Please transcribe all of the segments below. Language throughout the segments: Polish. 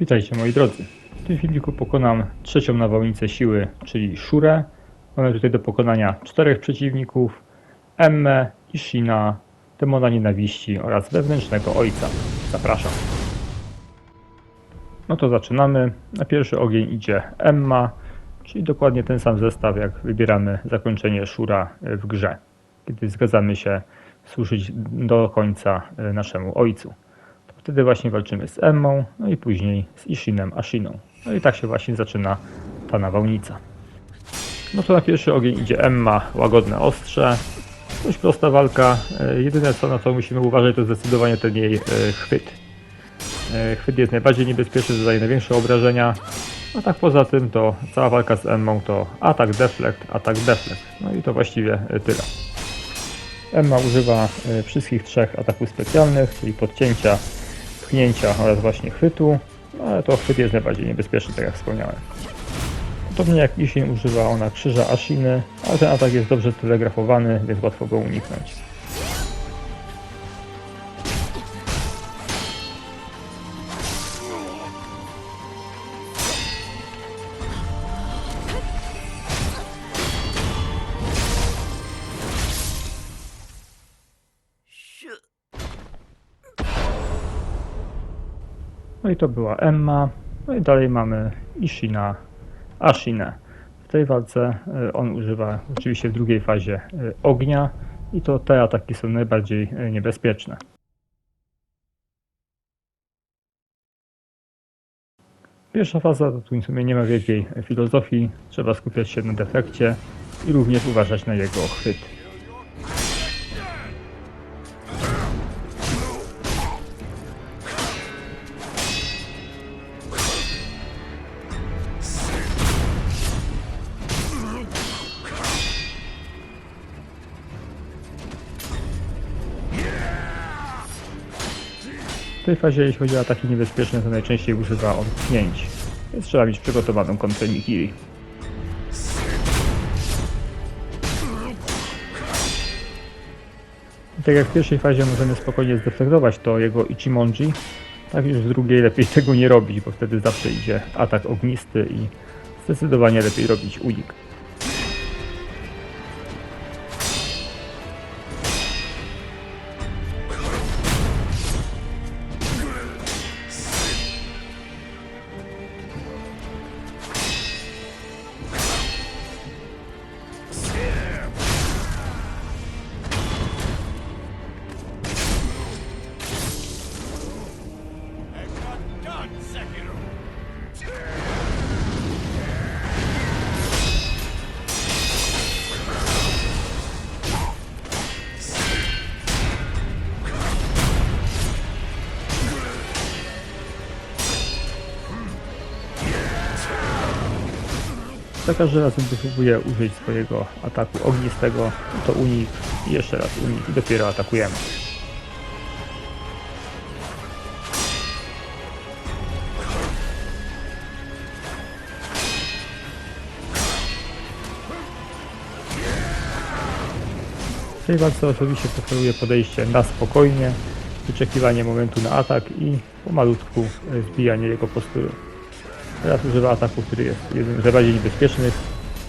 Witajcie moi drodzy. W tym filmiku pokonam trzecią nawałnicę siły, czyli Shurę. Mamy tutaj do pokonania czterech przeciwników. Emmę, Ishina, Demona Nienawiści oraz Wewnętrznego Ojca. Zapraszam. No to zaczynamy. Na pierwszy ogień idzie Emma, czyli dokładnie ten sam zestaw jak wybieramy zakończenie Shura w grze. Kiedy zgadzamy się służyć do końca e, naszemu Ojcu. Wtedy właśnie walczymy z Emmą, no i później z Ishinem Ashiną. No i tak się właśnie zaczyna ta nawałnica. No to na pierwszy ogień idzie Emma, łagodne ostrze. Dość prosta walka. E, Jedyne co na co musimy uważać to zdecydowanie ten jej e, chwyt. E, Chwyt jest najbardziej niebezpieczny, zadaje największe obrażenia. A tak poza tym to cała walka z Emmą to atak, deflekt, atak, deflekt. No i to właściwie tyle. Emma używa wszystkich trzech ataków specjalnych, czyli podcięcia, pchnięcia oraz właśnie chwytu, no ale to chwyt jest najbardziej niebezpieczny, tak jak wspomniałem. Podobnie jak Ishin używa ona krzyża Ashiny, ale ten atak jest dobrze telegrafowany, więc łatwo go uniknąć. No i to była Emma. No i dalej mamy Ishina, Ashinę. W tej walce e, on używa oczywiście w drugiej fazie e, ognia i to te ataki są najbardziej e, niebezpieczne. Pierwsza faza to tu w sumie nie ma wielkiej filozofii. Trzeba skupiać się na defekcie i również uważać na jego chwyt. Tej fazie, jeśli chodzi o ataki niebezpieczne, to najczęściej używa on pchnięć. Więc trzeba mieć przygotowaną kontrę Nikiri. Tak jak w pierwszej fazie możemy spokojnie zdefektować to jego Ichimonji, tak już w drugiej lepiej tego nie robić, bo wtedy zawsze idzie atak ognisty i zdecydowanie lepiej robić unik. Za każdym razem, gdy użyć swojego ataku ognistego, to unik i jeszcze raz unik i dopiero atakujemy. W tej oczywiście preferuję podejście na spokojnie, wyczekiwanie momentu na atak i pomalutku e, zbijanie jego postury. Teraz używa ataku, który jest jednym z najbardziej niebezpiecznych.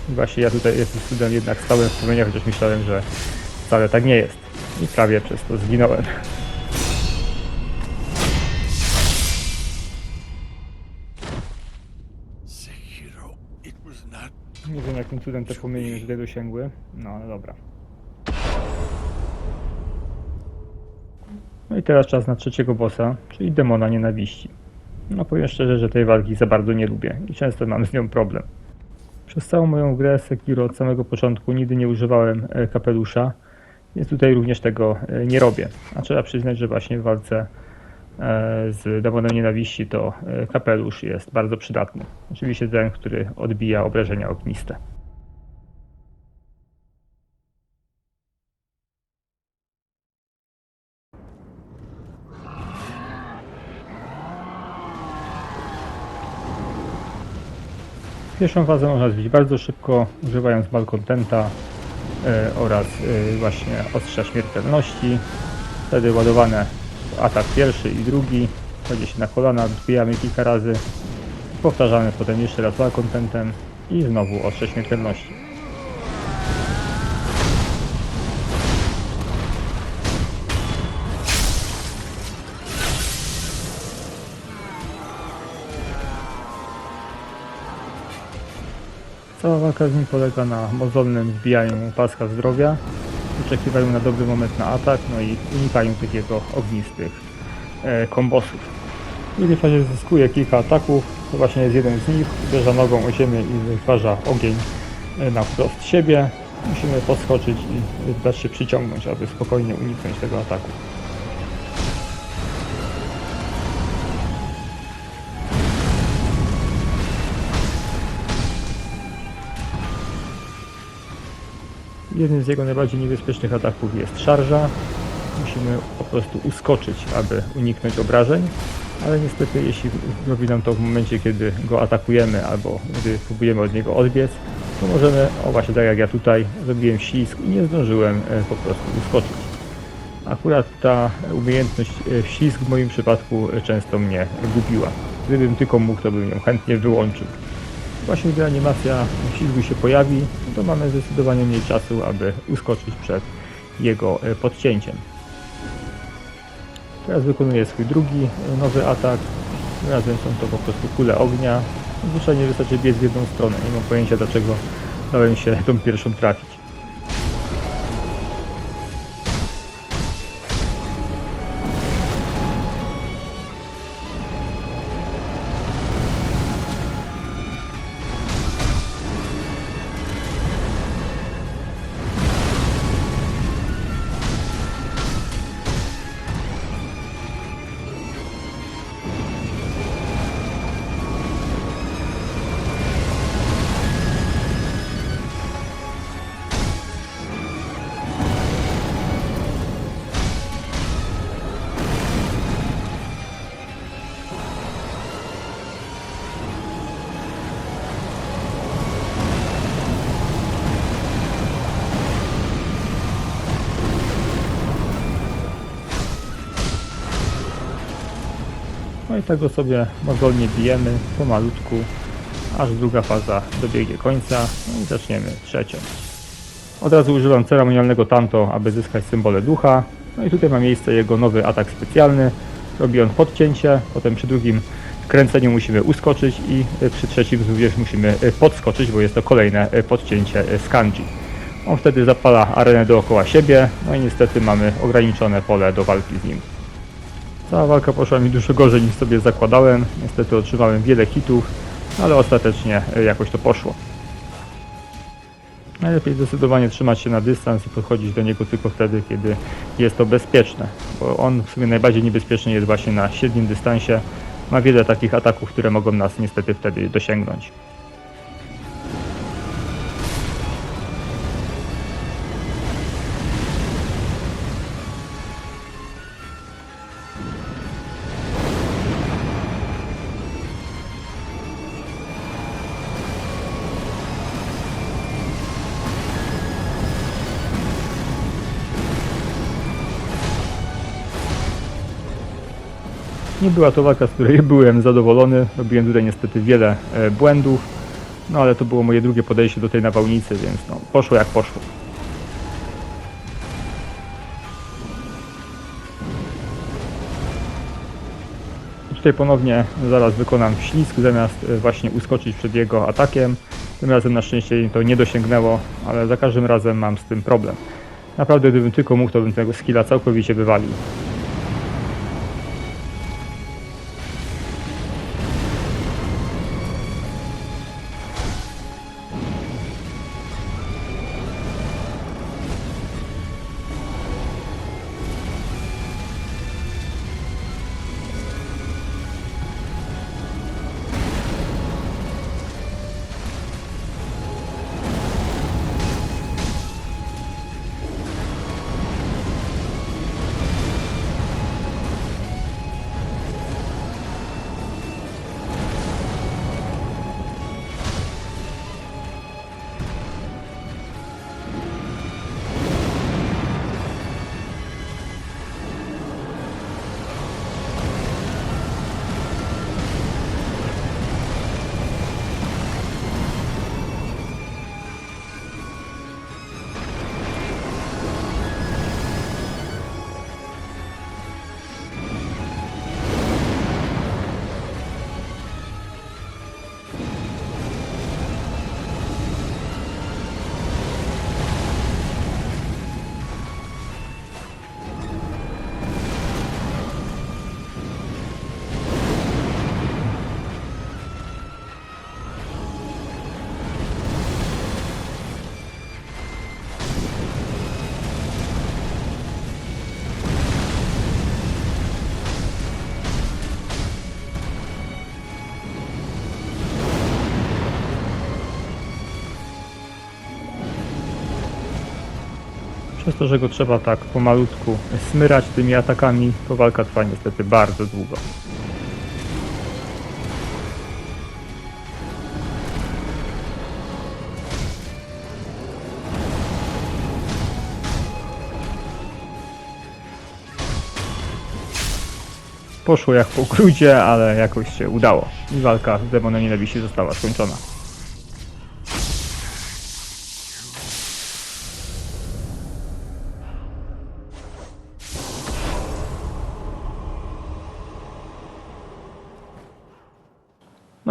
Właśnie ja tutaj jakimś cudem jednak stałem w promieniach, chociaż myślałem, że wcale tak nie jest. I prawie przez to zginąłem. Nie wiem jakim cudem te płomienie tutaj dosięgły. No ale dobra. No i teraz czas na trzeciego bossa, czyli demona nienawiści. No powiem szczerze, że tej walki za bardzo nie lubię i często mam z nią problem. Przez całą moją grę Sekiro od samego początku nigdy nie używałem e, kapelusza, więc tutaj również tego e, nie robię. A trzeba przyznać, że właśnie w walce e, z demonem nienawiści to kapelusz jest bardzo przydatny. Oczywiście ten, który odbija obrażenia ogniste. Pierwszą fazę można zbić bardzo szybko, używając malcontenta e, oraz e, właśnie ostrza śmiertelności. Wtedy ładowane atak pierwszy i drugi, kładzie się na kolana, odbijamy kilka razy, powtarzamy potem jeszcze raz malkontentem i znowu ostrze śmiertelności. Cała walka z nim polega na mozolnym wbijaniu mu paska zdrowia, wyczekiwaniu na dobry moment na atak, no i unikaniu tych jego ognistych e, kombosów. W drugiej fazie zyskuje kilka ataków, to właśnie jest jeden z nich, uderza nogą o ziemię i wytwarza ogień e, na wprost siebie. Musimy podskoczyć i dać się przyciągnąć, aby spokojnie uniknąć tego ataku. Jednym z jego najbardziej niebezpiecznych ataków jest szarża. Musimy po prostu uskoczyć, aby uniknąć obrażeń, ale niestety jeśli robi nam to w momencie, kiedy go atakujemy albo gdy próbujemy od niego odbiec, to możemy, o właśnie tak jak ja tutaj, zrobiłem ślizg i nie zdążyłem e, po prostu uskoczyć. Akurat ta umiejętność e, ślizg w moim przypadku e, często mnie gubiła. Gdybym tylko mógł, to bym ją chętnie wyłączył. Właśnie gdy animacja ślizgu się pojawi, to mamy zdecydowanie mniej czasu, aby uskoczyć przed jego e, podcięciem. Teraz wykonuję swój drugi e, nowy atak. Razem są to po prostu kule ognia. Zwyczajnie wystarczy biec w jedną stronę. Nie mam pojęcia dlaczego dałem się tą pierwszą trafić. No i tak go sobie mozolnie bijemy pomalutku, aż druga faza dobiegnie końca no i zaczniemy trzecią. Od razu używam ceremonialnego tanto, aby zyskać symbole ducha. No i tutaj ma miejsce jego nowy atak specjalny. Robi on podcięcie, potem przy drugim kręceniu musimy uskoczyć i przy trzecim również musimy y, podskoczyć, bo jest to kolejne y, podcięcie y, z kanji. On wtedy zapala arenę dookoła siebie, no i niestety mamy ograniczone pole do walki z nim. Cała walka poszła mi dużo gorzej niż sobie zakładałem. Niestety otrzymałem wiele hitów, ale ostatecznie e, jakoś to poszło. Najlepiej zdecydowanie trzymać się na dystans i podchodzić do niego tylko wtedy, kiedy jest to bezpieczne, bo on w sumie najbardziej niebezpieczny jest właśnie na średnim dystansie. Ma wiele takich ataków, które mogą nas niestety wtedy dosięgnąć. Nie była to walka, z której byłem zadowolony. Robiłem tutaj niestety wiele e, błędów, no ale to było moje drugie podejście do tej nawałnicy, więc no, poszło jak poszło. Tutaj ponownie zaraz wykonam ślizg, zamiast e, właśnie uskoczyć przed jego atakiem. Tym razem na szczęście to nie dosięgnęło, ale za każdym razem mam z tym problem. Naprawdę gdybym tylko mógł, to bym tego skilla całkowicie wywalił. To, że go trzeba tak pomalutku smyrać tymi atakami, to walka trwa niestety bardzo długo. Poszło jak po grudzie, ale jakoś się udało. I walka z demonem nienawiści została skończona.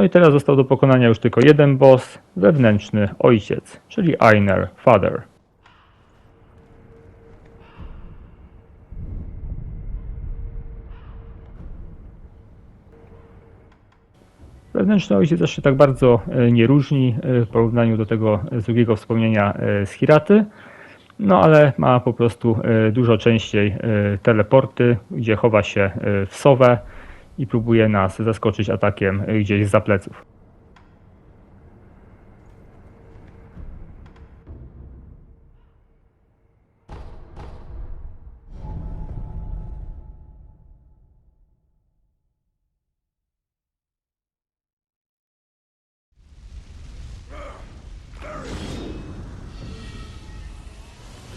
No i teraz został do pokonania już tylko jeden boss, wewnętrzny ojciec, czyli Einer Father. Wewnętrzny ojciec też się tak bardzo e, nie różni e, w porównaniu do tego z drugiego wspomnienia e, z Hiraty. No ale ma po prostu e, dużo częściej e, teleporty, gdzie chowa się e, w sowę i próbuje nas zaskoczyć atakiem e, gdzieś za pleców.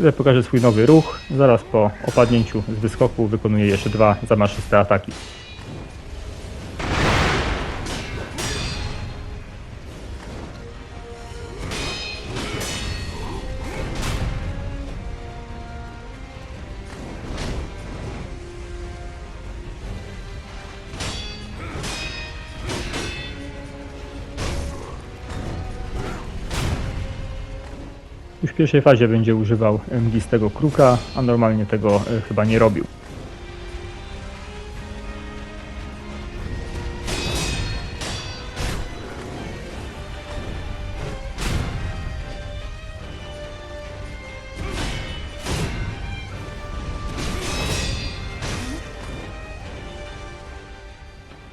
Tutaj pokażę swój nowy ruch. Zaraz po opadnięciu z wyskoku wykonuję jeszcze dwa zamaszyste ataki. Już w pierwszej fazie będzie używał mglistego kruka, a normalnie tego e, chyba nie robił.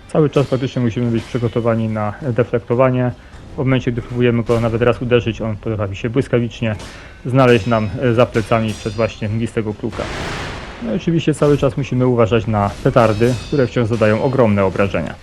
Cały czas praktycznie musimy być przygotowani na deflektowanie. Momencie, gdy próbujemy go nawet raz uderzyć, on potrafi się błyskawicznie znaleźć nam e, za plecami przez właśnie mglistego kruka. No i oczywiście cały czas musimy uważać na petardy, które wciąż zadają ogromne obrażenia.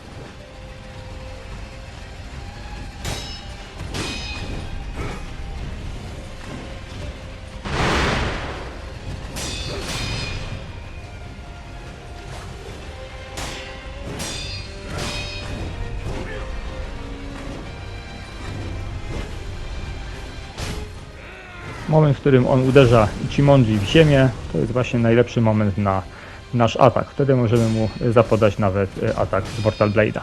Moment, w którym on uderza Ichimonji w ziemię, to jest właśnie najlepszy moment na nasz atak. Wtedy możemy mu zapodać nawet e, atak z Mortal Blade'a.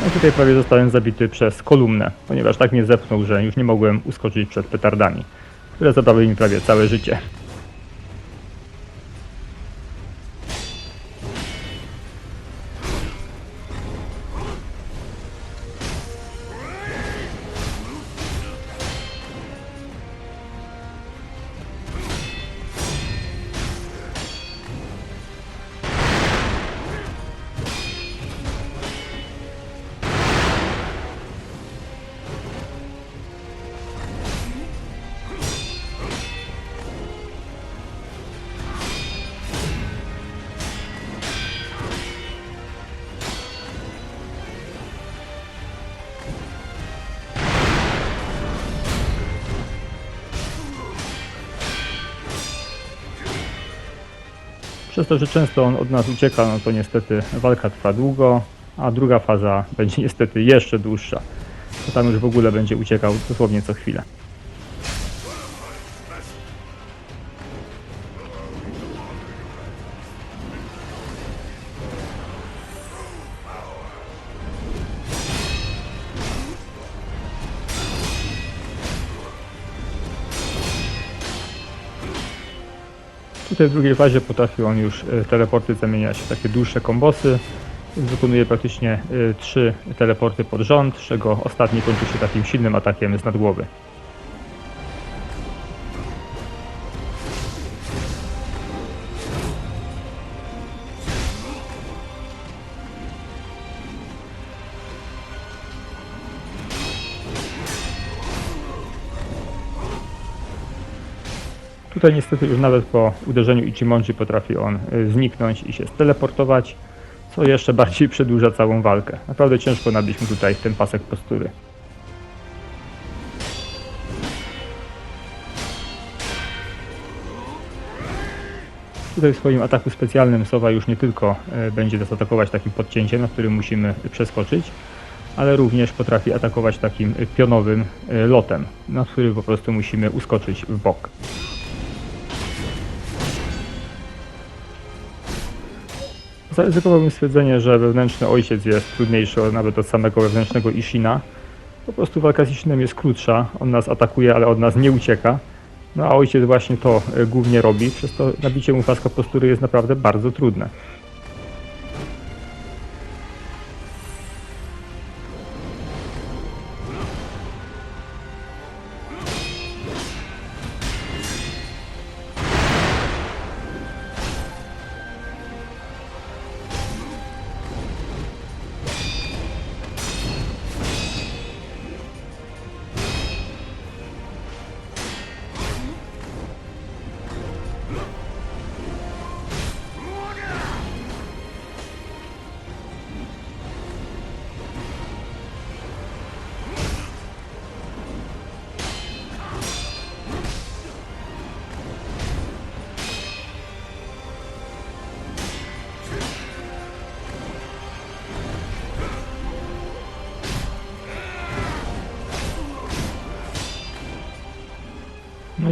No i tutaj prawie zostałem zabity przez kolumnę, ponieważ tak mnie zepchnął, że już nie mogłem uskoczyć przed petardami, które zadały mi prawie całe życie. Przez to, że często on od nas ucieka, no to niestety walka trwa długo, a druga faza będzie niestety jeszcze dłuższa. To tam już w ogóle będzie uciekał dosłownie co chwilę. Tutaj w drugiej fazie potrafił on już e, teleporty zamieniać w takie dłuższe kombosy. Wykonuje praktycznie e, trzy teleporty pod rząd, z czego ostatni kończy się takim silnym atakiem z nadgłowy. Tutaj niestety już nawet po uderzeniu Ichimonji potrafi on y, zniknąć i się steleportować, co jeszcze bardziej przedłuża całą walkę. Naprawdę ciężko nabić mu tutaj ten pasek postury. Tutaj w swoim ataku specjalnym Sowa już nie tylko e, będzie nas atakować takim podcięciem, na którym musimy przeskoczyć, ale również potrafi atakować takim pionowym e, lotem, na który po prostu musimy uskoczyć w bok. Zaryzykowałbym stwierdzenie, że wewnętrzny ojciec jest trudniejszy nawet od samego wewnętrznego Ishina. Po prostu walka z Ishinem jest krótsza, on nas atakuje, ale od nas nie ucieka. No a ojciec właśnie to e, głównie robi, przez to nabicie mu paska postury jest naprawdę bardzo trudne.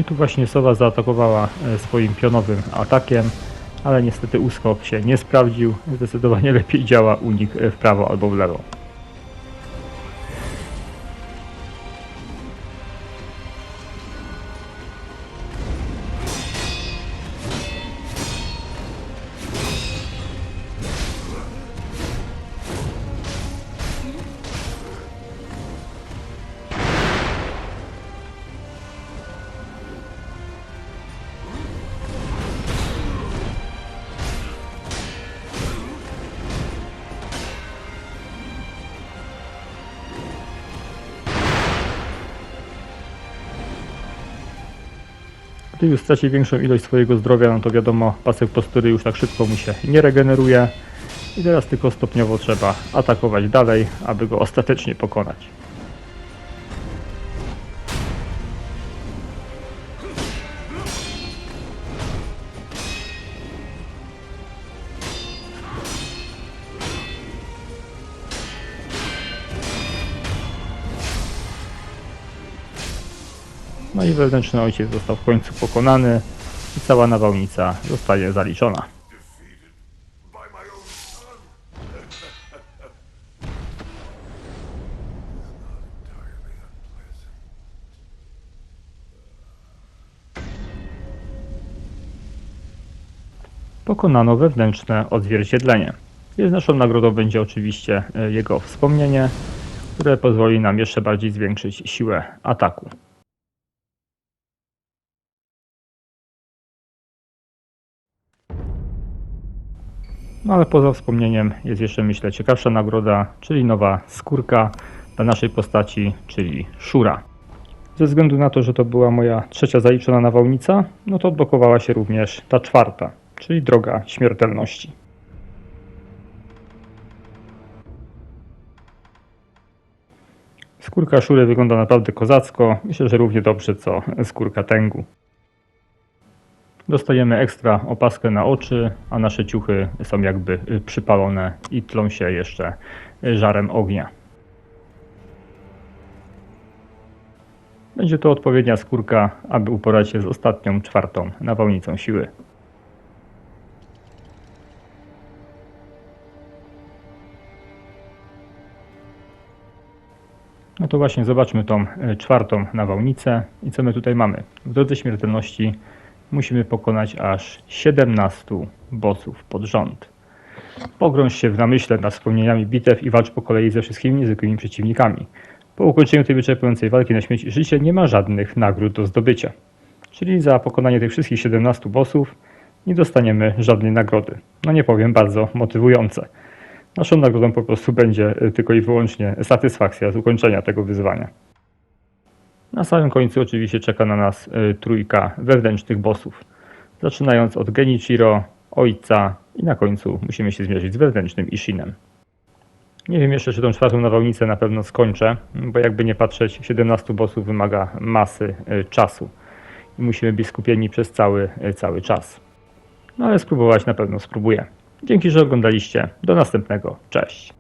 I tu właśnie Sowa zaatakowała e, swoim pionowym atakiem, ale niestety uskok się nie sprawdził. Zdecydowanie lepiej działa unik e, w prawo albo w lewo. Gdy już straci większą ilość swojego zdrowia, no to wiadomo, pasek postury już tak szybko mu się nie regeneruje. I teraz tylko stopniowo trzeba atakować dalej, aby go ostatecznie pokonać. No i wewnętrzny ojciec został w końcu pokonany i cała nawałnica zostaje zaliczona. Pokonano wewnętrzne odzwierciedlenie. Więc naszą nagrodą będzie oczywiście e, jego wspomnienie, które pozwoli nam jeszcze bardziej zwiększyć siłę ataku. No ale poza wspomnieniem jest jeszcze myślę ciekawsza nagroda, czyli nowa skórka dla naszej postaci, czyli Shura. Ze względu na to, że to była moja trzecia zaliczona nawałnica, no to odblokowała się również ta czwarta, czyli droga śmiertelności. Skórka Szury wygląda naprawdę kozacko, myślę, że równie dobrze co skórka Tengu. Dostajemy ekstra opaskę na oczy, a nasze ciuchy są jakby y, przypalone i tlą się jeszcze y, żarem ognia. Będzie to odpowiednia skórka, aby uporać się z ostatnią, czwartą nawałnicą siły. No to właśnie zobaczmy tą e, czwartą nawałnicę i co my tutaj mamy. W drodze śmiertelności musimy pokonać aż 17 bossów pod rząd. Pogrąż się w namyśle nad wspomnieniami bitew i walcz po kolei ze wszystkimi niezwykłymi przeciwnikami. Po ukończeniu tej wyczerpującej walki na śmierć życie nie ma żadnych nagród do zdobycia. Czyli za pokonanie tych wszystkich 17 bossów nie dostaniemy żadnej nagrody. No nie powiem, bardzo motywujące. Naszą nagrodą po prostu będzie tylko i wyłącznie satysfakcja z ukończenia tego wyzwania. Na samym końcu oczywiście czeka na nas y, trójka wewnętrznych bossów. Zaczynając od Genichiro, ojca i na końcu musimy się zmierzyć z wewnętrznym Ishinem. Nie wiem jeszcze, czy tą czwartą nawałnicę na pewno skończę, bo jakby nie patrzeć, 17 bossów wymaga masy y, czasu i musimy być skupieni przez cały, y, cały czas. No ale spróbować na pewno spróbuję. Dzięki, że oglądaliście. Do następnego. Cześć.